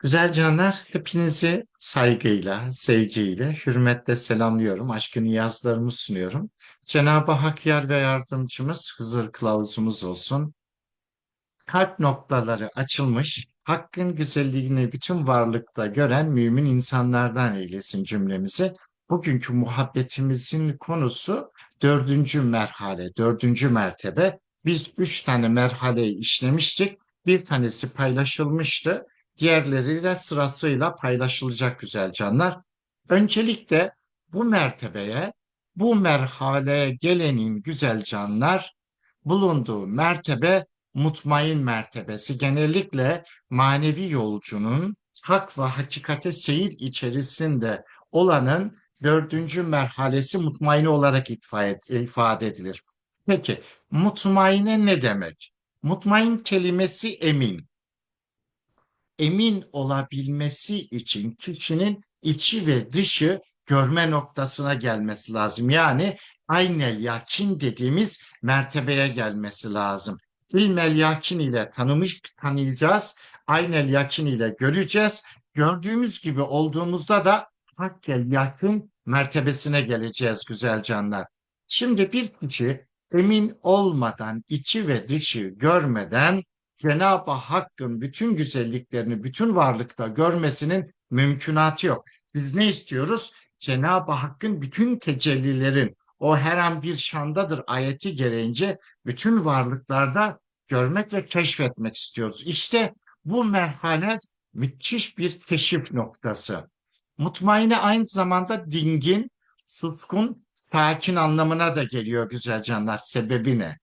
Güzel canlar, hepinizi saygıyla, sevgiyle, hürmetle selamlıyorum. Aşkı niyazlarımı sunuyorum. Cenab-ı Hak yar ve yardımcımız, Hızır kılavuzumuz olsun. Kalp noktaları açılmış, Hakkın güzelliğini bütün varlıkta gören mümin insanlardan eylesin cümlemizi. Bugünkü muhabbetimizin konusu dördüncü merhale, dördüncü mertebe. Biz üç tane merhaleyi işlemiştik. Bir tanesi paylaşılmıştı. Diğerleriyle sırasıyla paylaşılacak güzel canlar. Öncelikle bu mertebeye, bu merhaleye gelenin güzel canlar bulunduğu mertebe mutmain mertebesi. Genellikle manevi yolcunun hak ve hakikate seyir içerisinde olanın dördüncü merhalesi mutmaine olarak ifade edilir. Peki mutmaine ne demek? Mutmain kelimesi emin emin olabilmesi için kişinin içi ve dışı görme noktasına gelmesi lazım. Yani aynel yakin dediğimiz mertebeye gelmesi lazım. İlmel yakin ile tanımış tanıyacağız. Aynel yakin ile göreceğiz. Gördüğümüz gibi olduğumuzda da hakkel yakin mertebesine geleceğiz güzel canlar. Şimdi bir kişi emin olmadan, içi ve dışı görmeden Cenab-ı Hakk'ın bütün güzelliklerini bütün varlıkta görmesinin mümkünatı yok. Biz ne istiyoruz? Cenab-ı Hakk'ın bütün tecellilerin o her an bir şandadır ayeti gereğince bütün varlıklarda görmek ve keşfetmek istiyoruz. İşte bu merhale müthiş bir keşif noktası. Mutmaine aynı zamanda dingin, suskun, sakin anlamına da geliyor güzel canlar. Sebebi ne?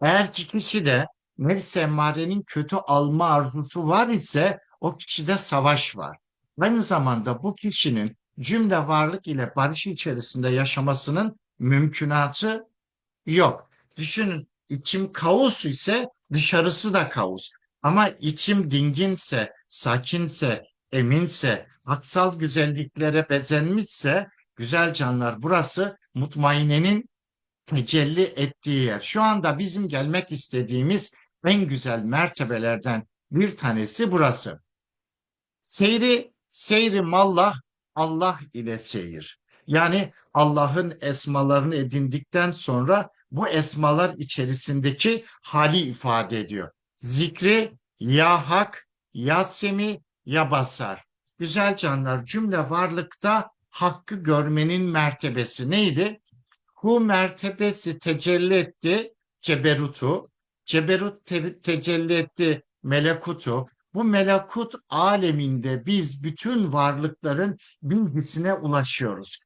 Eğer ki kişi de nefs emmarenin kötü alma arzusu var ise o kişide savaş var. Aynı zamanda bu kişinin cümle varlık ile barış içerisinde yaşamasının mümkünatı yok. Düşünün içim kaos ise dışarısı da kaos. Ama içim dinginse, sakinse, eminse, aksal güzelliklere bezenmişse, güzel canlar burası mutmainenin tecelli ettiği yer. Şu anda bizim gelmek istediğimiz en güzel mertebelerden bir tanesi burası. Seyri, seyri mallah, Allah ile seyir. Yani Allah'ın esmalarını edindikten sonra bu esmalar içerisindeki hali ifade ediyor. Zikri ya hak, ya semi, ya basar. Güzel canlar cümle varlıkta hakkı görmenin mertebesi neydi? Hu mertebesi tecelli etti ceberutu. Ceberut te tecelli etti melekutu. Bu melekut aleminde biz bütün varlıkların bilgisine ulaşıyoruz.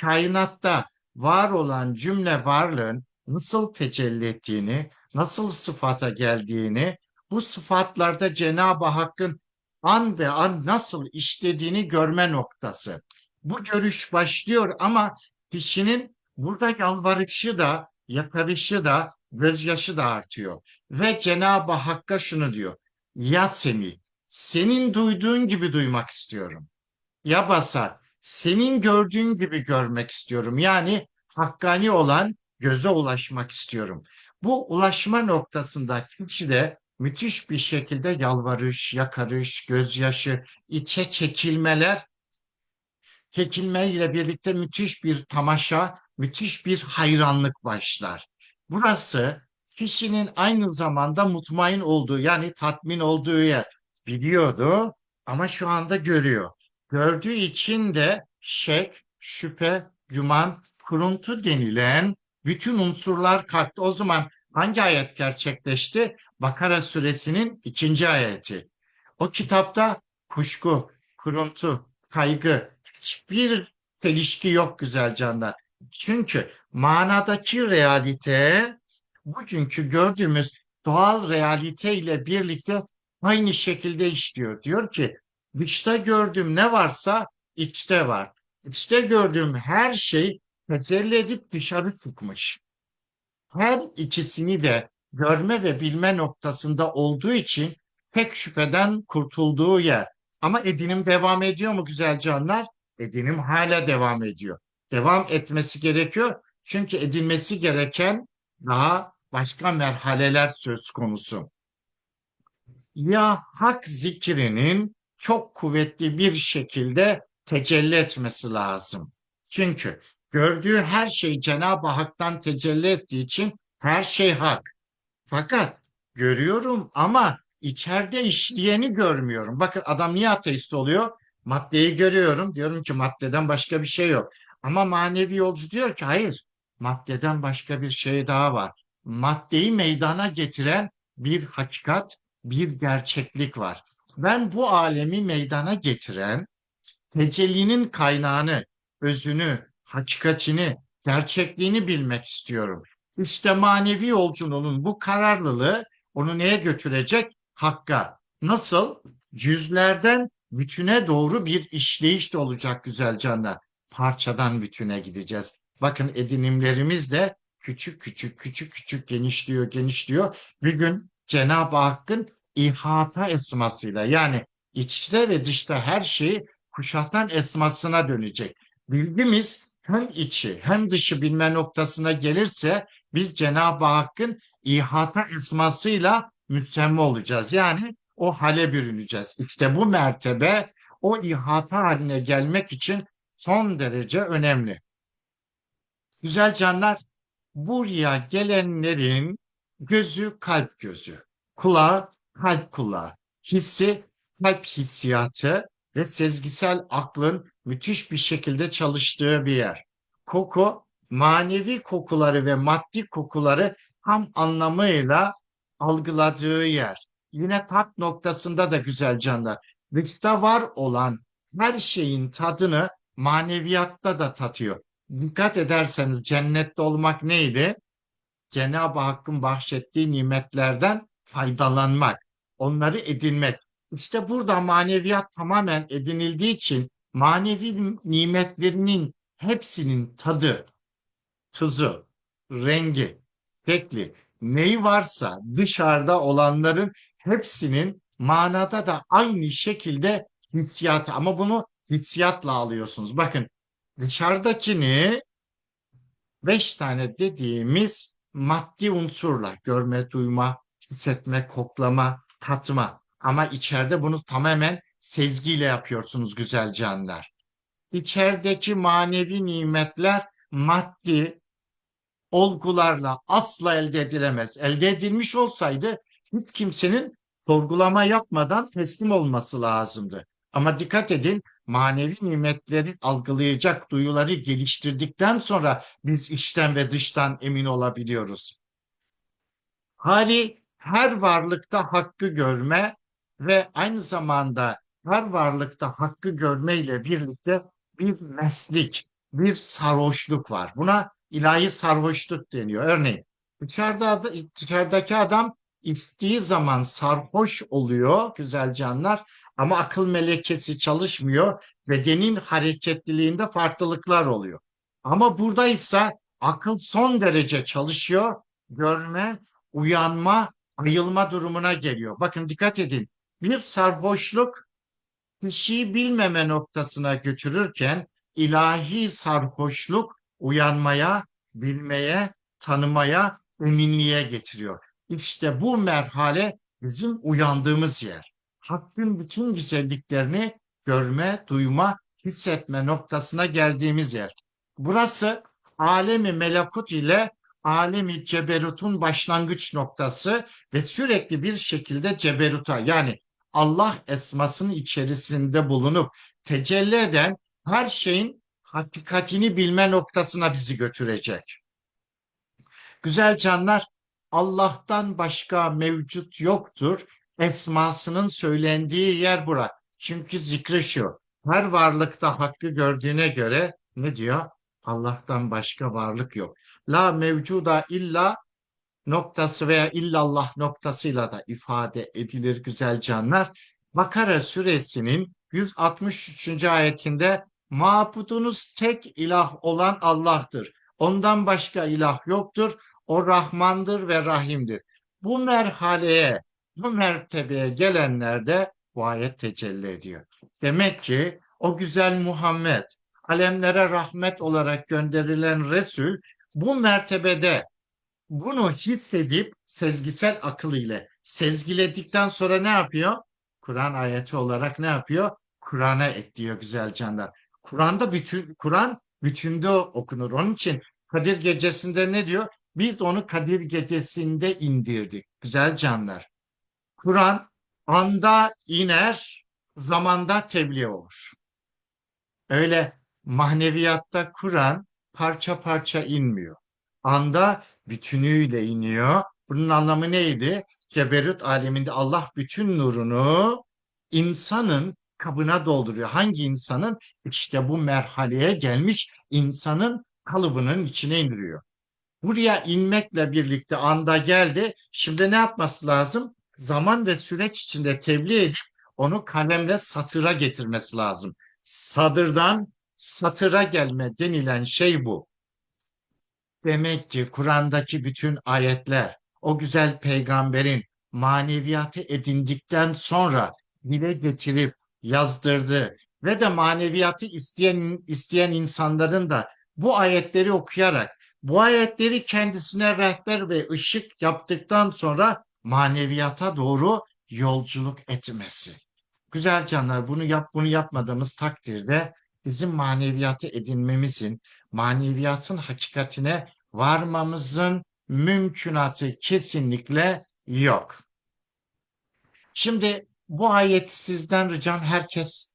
Kainatta var olan cümle varlığın nasıl tecelli ettiğini, nasıl sıfata geldiğini, bu sıfatlarda Cenab-ı Hakk'ın an ve an nasıl işlediğini görme noktası. Bu görüş başlıyor ama kişinin burada yalvarışı da, yakarışı da, gözyaşı da artıyor. Ve Cenab-ı Hakk'a şunu diyor. Ya seni, senin duyduğun gibi duymak istiyorum. Ya basar, senin gördüğün gibi görmek istiyorum. Yani hakkani olan göze ulaşmak istiyorum. Bu ulaşma noktasında kişi de müthiş bir şekilde yalvarış, yakarış, gözyaşı, içe çekilmeler, çekilmeyle birlikte müthiş bir tamaşa, müthiş bir hayranlık başlar. Burası kişinin aynı zamanda mutmain olduğu yani tatmin olduğu yer. Biliyordu ama şu anda görüyor. Gördüğü için de şek, şüphe, güman, kuruntu denilen bütün unsurlar kalktı. O zaman hangi ayet gerçekleşti? Bakara suresinin ikinci ayeti. O kitapta kuşku, kuruntu, kaygı, hiçbir çelişki yok güzel canlar. Çünkü manadaki realite bugünkü gördüğümüz doğal realite ile birlikte aynı şekilde işliyor. Diyor ki dışta gördüğüm ne varsa içte var. İçte gördüğüm her şey tecelli edip dışarı çıkmış. Her ikisini de görme ve bilme noktasında olduğu için tek şüpheden kurtulduğu yer. Ama edinim devam ediyor mu güzel canlar? Edinim hala devam ediyor devam etmesi gerekiyor. Çünkü edilmesi gereken daha başka merhaleler söz konusu. ya hak zikrinin çok kuvvetli bir şekilde tecelli etmesi lazım. Çünkü gördüğü her şey Cenab-ı Hak'tan tecelli ettiği için her şey hak. Fakat görüyorum ama içeride işleyeni görmüyorum. Bakın adam niye ateist oluyor? Maddeyi görüyorum. Diyorum ki maddeden başka bir şey yok. Ama manevi yolcu diyor ki hayır. Maddeden başka bir şey daha var. Maddeyi meydana getiren bir hakikat, bir gerçeklik var. Ben bu alemi meydana getiren tecellinin kaynağını, özünü, hakikatini, gerçekliğini bilmek istiyorum. İşte manevi yolculuğunun bu kararlılığı onu neye götürecek? Hakka. Nasıl? Cüzlerden bütüne doğru bir işleyiş de olacak güzel canlar. Parçadan bütüne gideceğiz. Bakın edinimlerimiz de küçük küçük küçük küçük genişliyor genişliyor. Bir gün Cenab-ı Hakk'ın ihata esmasıyla yani içte ve dışta her şeyi kuşatan esmasına dönecek. Bilgimiz hem içi hem dışı bilme noktasına gelirse biz Cenab-ı Hakk'ın ihata esmasıyla müsemma olacağız. Yani o hale bürüneceğiz. İşte bu mertebe o ihata haline gelmek için son derece önemli. Güzel canlar, buraya gelenlerin gözü kalp gözü, kulağı kalp kulağı, hissi kalp hissiyatı ve sezgisel aklın müthiş bir şekilde çalıştığı bir yer. Koku, manevi kokuları ve maddi kokuları tam anlamıyla algıladığı yer. Yine tat noktasında da güzel canlar. Dışta var olan her şeyin tadını maneviyatta da tatıyor. Dikkat ederseniz cennette olmak neydi? Cenab-ı Hakk'ın bahşettiği nimetlerden faydalanmak, onları edinmek. İşte burada maneviyat tamamen edinildiği için manevi nimetlerinin hepsinin tadı, tuzu, rengi, şekli, neyi varsa dışarıda olanların hepsinin manada da aynı şekilde hissiyatı ama bunu hissiyatla alıyorsunuz. Bakın dışarıdakini beş tane dediğimiz maddi unsurla görme, duyma, hissetme, koklama, tatma ama içeride bunu tamamen sezgiyle yapıyorsunuz güzel canlar. İçerideki manevi nimetler maddi olgularla asla elde edilemez. Elde edilmiş olsaydı hiç kimsenin sorgulama yapmadan teslim olması lazımdı. Ama dikkat edin manevi nimetleri algılayacak duyuları geliştirdikten sonra biz içten ve dıştan emin olabiliyoruz. Hali her varlıkta hakkı görme ve aynı zamanda her varlıkta hakkı görme ile birlikte bir meslik, bir sarhoşluk var. Buna ilahi sarhoşluk deniyor. Örneğin dışarıda, dışarıdaki adam içtiği zaman sarhoş oluyor güzel canlar ama akıl melekesi çalışmıyor. Bedenin hareketliliğinde farklılıklar oluyor. Ama burada ise akıl son derece çalışıyor. Görme, uyanma, ayılma durumuna geliyor. Bakın dikkat edin. Bir sarhoşluk kişiyi bilmeme noktasına götürürken ilahi sarhoşluk uyanmaya, bilmeye, tanımaya, eminliğe getiriyor. İşte bu merhale bizim uyandığımız yer. Hakkın bütün güzelliklerini görme, duyma, hissetme noktasına geldiğimiz yer. Burası alemi melekut ile alemi ceberutun başlangıç noktası ve sürekli bir şekilde ceberuta yani Allah esmasının içerisinde bulunup tecelli eden her şeyin hakikatini bilme noktasına bizi götürecek. Güzel canlar, Allah'tan başka mevcut yoktur. Esmasının söylendiği yer bura. Çünkü zikri şu. Her varlıkta hakkı gördüğüne göre ne diyor? Allah'tan başka varlık yok. La mevcuda illa noktası veya illallah noktasıyla da ifade edilir güzel canlar. Bakara suresinin 163. ayetinde mabudunuz tek ilah olan Allah'tır. Ondan başka ilah yoktur. O Rahmandır ve Rahim'dir. Bu merhaleye, bu mertebeye gelenler de bu ayet tecelli ediyor. Demek ki o güzel Muhammed, alemlere rahmet olarak gönderilen Resul bu mertebede bunu hissedip sezgisel akıl ile Sezgiledikten sonra ne yapıyor? Kur'an ayeti olarak ne yapıyor? Kur'an'a ekliyor güzel canlar. Kur'an'da bütün Kur'an bütünde okunur. Onun için Kadir Gecesi'nde ne diyor? Biz onu Kadir Gecesi'nde indirdik. Güzel canlar. Kur'an anda iner, zamanda tebliğ olur. Öyle maneviyatta Kur'an parça parça inmiyor. Anda bütünüyle iniyor. Bunun anlamı neydi? Ceberut aleminde Allah bütün nurunu insanın kabına dolduruyor. Hangi insanın? İşte bu merhaleye gelmiş insanın kalıbının içine indiriyor. Buraya inmekle birlikte anda geldi. Şimdi ne yapması lazım? Zaman ve süreç içinde tebliğ edip onu kalemle satıra getirmesi lazım. Sadırdan satıra gelme denilen şey bu. Demek ki Kur'an'daki bütün ayetler o güzel peygamberin maneviyatı edindikten sonra dile getirip yazdırdı ve de maneviyatı isteyen isteyen insanların da bu ayetleri okuyarak bu ayetleri kendisine rehber ve ışık yaptıktan sonra maneviyata doğru yolculuk etmesi. Güzel canlar bunu yap bunu yapmadığımız takdirde bizim maneviyatı edinmemizin, maneviyatın hakikatine varmamızın mümkünatı kesinlikle yok. Şimdi bu ayeti sizden ricam herkes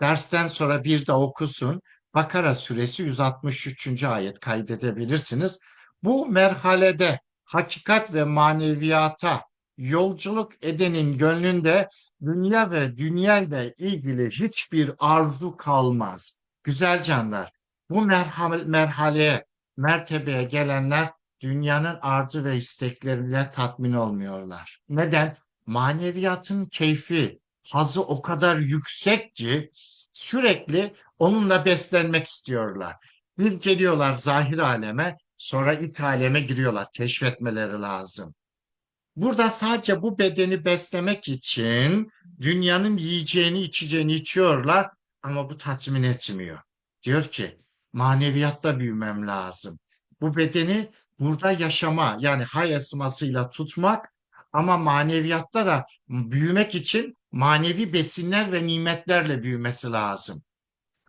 dersten sonra bir de okusun. Bakara suresi 163. ayet kaydedebilirsiniz. Bu merhalede hakikat ve maneviyata yolculuk edenin gönlünde dünya ve dünya ile ilgili hiçbir arzu kalmaz. Güzel canlar, bu merhale, merhaleye, mertebeye gelenler dünyanın arzu ve istekleriyle tatmin olmuyorlar. Neden? Maneviyatın keyfi, hazı o kadar yüksek ki sürekli onunla beslenmek istiyorlar. Bir geliyorlar zahir aleme, sonra ilk aleme giriyorlar. Keşfetmeleri lazım. Burada sadece bu bedeni beslemek için dünyanın yiyeceğini, içeceğini içiyorlar ama bu tatmin etmiyor. Diyor ki maneviyatta büyümem lazım. Bu bedeni burada yaşama yani hay esmasıyla tutmak ama maneviyatta da büyümek için manevi besinler ve nimetlerle büyümesi lazım.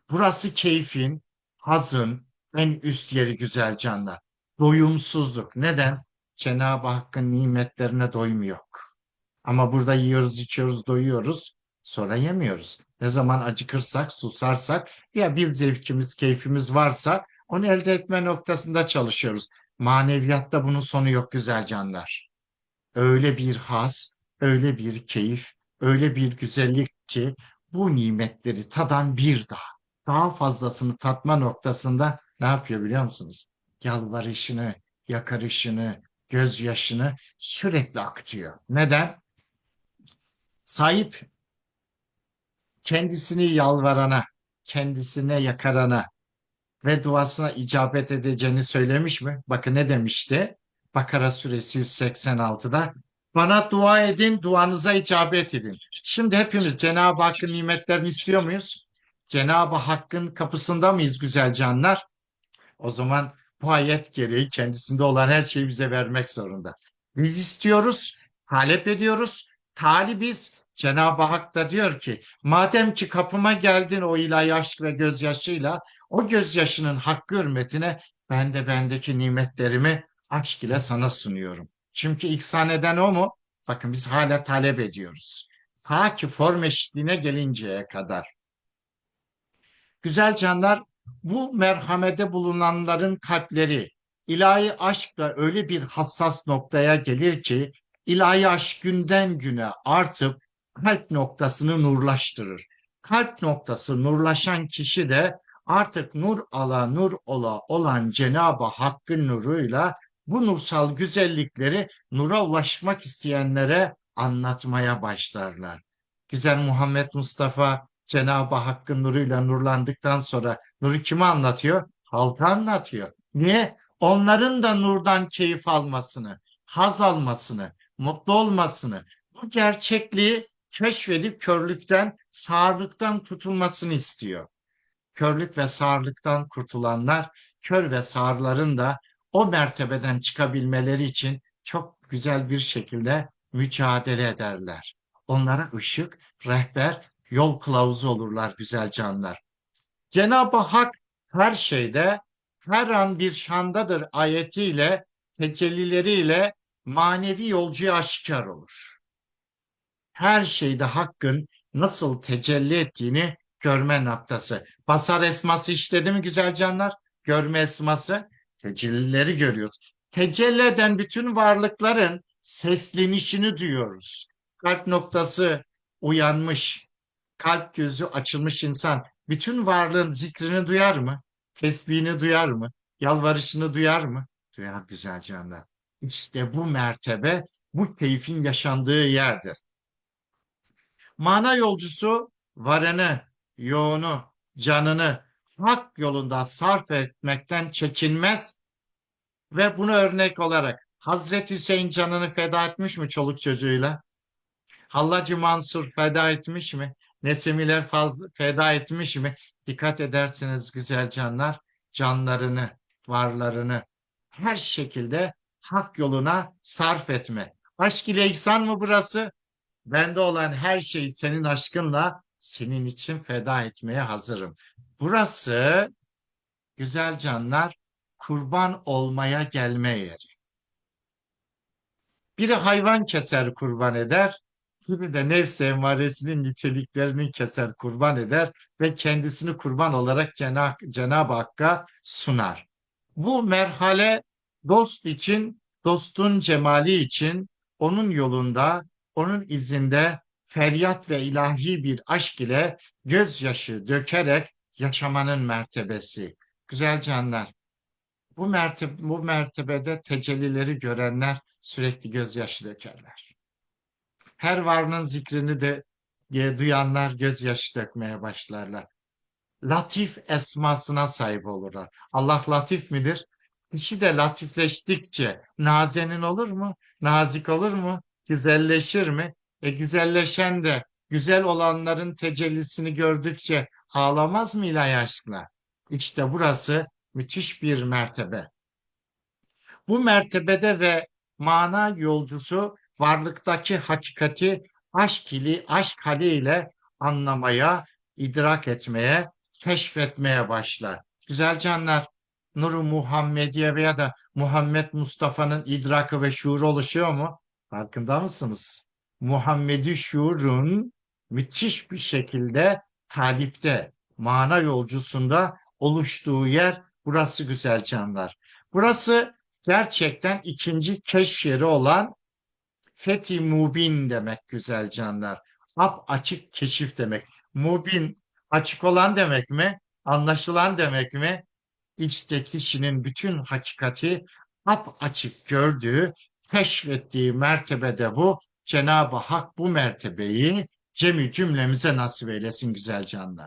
Burası keyfin, hazın en üst yeri güzel canlar. Doyumsuzluk. Neden? Cenab-ı Hakk'ın nimetlerine doyum yok. Ama burada yiyoruz, içiyoruz, doyuyoruz. Sonra yemiyoruz. Ne zaman acıkırsak, susarsak ya bir zevkimiz, keyfimiz varsa onu elde etme noktasında çalışıyoruz. Maneviyatta bunun sonu yok güzel canlar. Öyle bir has, öyle bir keyif, öyle bir güzellik ki bu nimetleri tadan bir daha, daha fazlasını tatma noktasında ne yapıyor biliyor musunuz? Yalvarışını, yakarışını, gözyaşını sürekli akıtıyor. Neden? Sahip kendisini yalvarana, kendisine yakarana ve duasına icabet edeceğini söylemiş mi? Bakın ne demişti? Bakara suresi 186'da bana dua edin, duanıza icabet edin. Şimdi hepimiz Cenab-ı Hakk'ın nimetlerini istiyor muyuz? Cenab-ı Hakk'ın kapısında mıyız güzel canlar? O zaman bu gereği kendisinde olan her şeyi bize vermek zorunda. Biz istiyoruz, talep ediyoruz. Talibiz. Cenab-ı Hak da diyor ki madem ki kapıma geldin o ilahi aşk ve gözyaşıyla o gözyaşının hakkı hürmetine ben de bendeki nimetlerimi aşk ile sana sunuyorum. Çünkü ihsan eden o mu? Bakın biz hala talep ediyoruz. Ta ki form eşitliğine gelinceye kadar. Güzel canlar bu merhamede bulunanların kalpleri ilahi aşkla öyle bir hassas noktaya gelir ki ilahi aşk günden güne artıp kalp noktasını nurlaştırır. Kalp noktası nurlaşan kişi de artık nur ala nur ola olan Cenab-ı Hakk'ın nuruyla bu nursal güzellikleri nura ulaşmak isteyenlere anlatmaya başlarlar. Güzel Muhammed Mustafa Cenab-ı Hakk'ın nuruyla nurlandıktan sonra nuru kime anlatıyor? Halka anlatıyor. Niye? Onların da nurdan keyif almasını, haz almasını, mutlu olmasını, bu gerçekliği keşfedip körlükten, sağırlıktan kurtulmasını istiyor. Körlük ve sağırlıktan kurtulanlar, kör ve sağırların da o mertebeden çıkabilmeleri için çok güzel bir şekilde mücadele ederler. Onlara ışık, rehber, yol kılavuzu olurlar güzel canlar. Cenab-ı Hak her şeyde, her an bir şandadır ayetiyle, tecellileriyle manevi yolcuya aşikar olur. Her şeyde Hakk'ın nasıl tecelli ettiğini görme noktası. Basar esması işledi mi güzel canlar? Görme esması tecellileri görüyoruz. Tecelli eden bütün varlıkların seslenişini duyuyoruz. Kalp noktası uyanmış, kalp gözü açılmış insan bütün varlığın zikrini duyar mı? Tesbihini duyar mı? Yalvarışını duyar mı? Duyar güzel canlar. İşte bu mertebe, bu keyfin yaşandığı yerdir. Mana yolcusu varını, yoğunu, canını hak yolunda sarf etmekten çekinmez ve bunu örnek olarak Hazreti Hüseyin canını feda etmiş mi çoluk çocuğuyla? Hallacı Mansur feda etmiş mi? Nesimiler fazla feda etmiş mi? Dikkat edersiniz güzel canlar, canlarını, varlarını her şekilde hak yoluna sarf etme. Aşk ile ihsan mı burası? Bende olan her şeyi senin aşkınla senin için feda etmeye hazırım. Burası güzel canlar kurban olmaya gelme yeri. Biri hayvan keser kurban eder, biri de nefs emmaresinin niteliklerini keser kurban eder ve kendisini kurban olarak Cenab- Cenab-ı Hakk'a sunar. Bu merhale dost için, dostun cemali için, onun yolunda, onun izinde feryat ve ilahi bir aşk ile gözyaşı dökerek yaşamanın mertebesi. Güzel canlar, bu, mertebe, bu mertebede tecellileri görenler sürekli gözyaşı dökerler. Her varlığın zikrini de e, duyanlar gözyaşı dökmeye başlarlar. Latif esmasına sahip olurlar. Allah latif midir? Kişi de latifleştikçe nazenin olur mu? Nazik olur mu? Güzelleşir mi? E güzelleşen de güzel olanların tecellisini gördükçe ağlamaz mı ilahi aşkla? İşte burası müthiş bir mertebe. Bu mertebede ve mana yolcusu varlıktaki hakikati aşk ile, aşk haliyle anlamaya, idrak etmeye, keşfetmeye başlar. Güzel canlar, Nuru Muhammediye veya da Muhammed Mustafa'nın idrakı ve şuuru oluşuyor mu? Farkında mısınız? Muhammedi şuurun müthiş bir şekilde talipte, mana yolcusunda oluştuğu yer burası güzel canlar. Burası gerçekten ikinci keşf yeri olan Fethi Mubin demek güzel canlar. Ap açık keşif demek. Mubin açık olan demek mi? Anlaşılan demek mi? İşte kişinin bütün hakikati ap açık gördüğü, keşfettiği mertebede bu. Cenab-ı Hak bu mertebeyi cemi cümlemize nasip eylesin güzel canlar.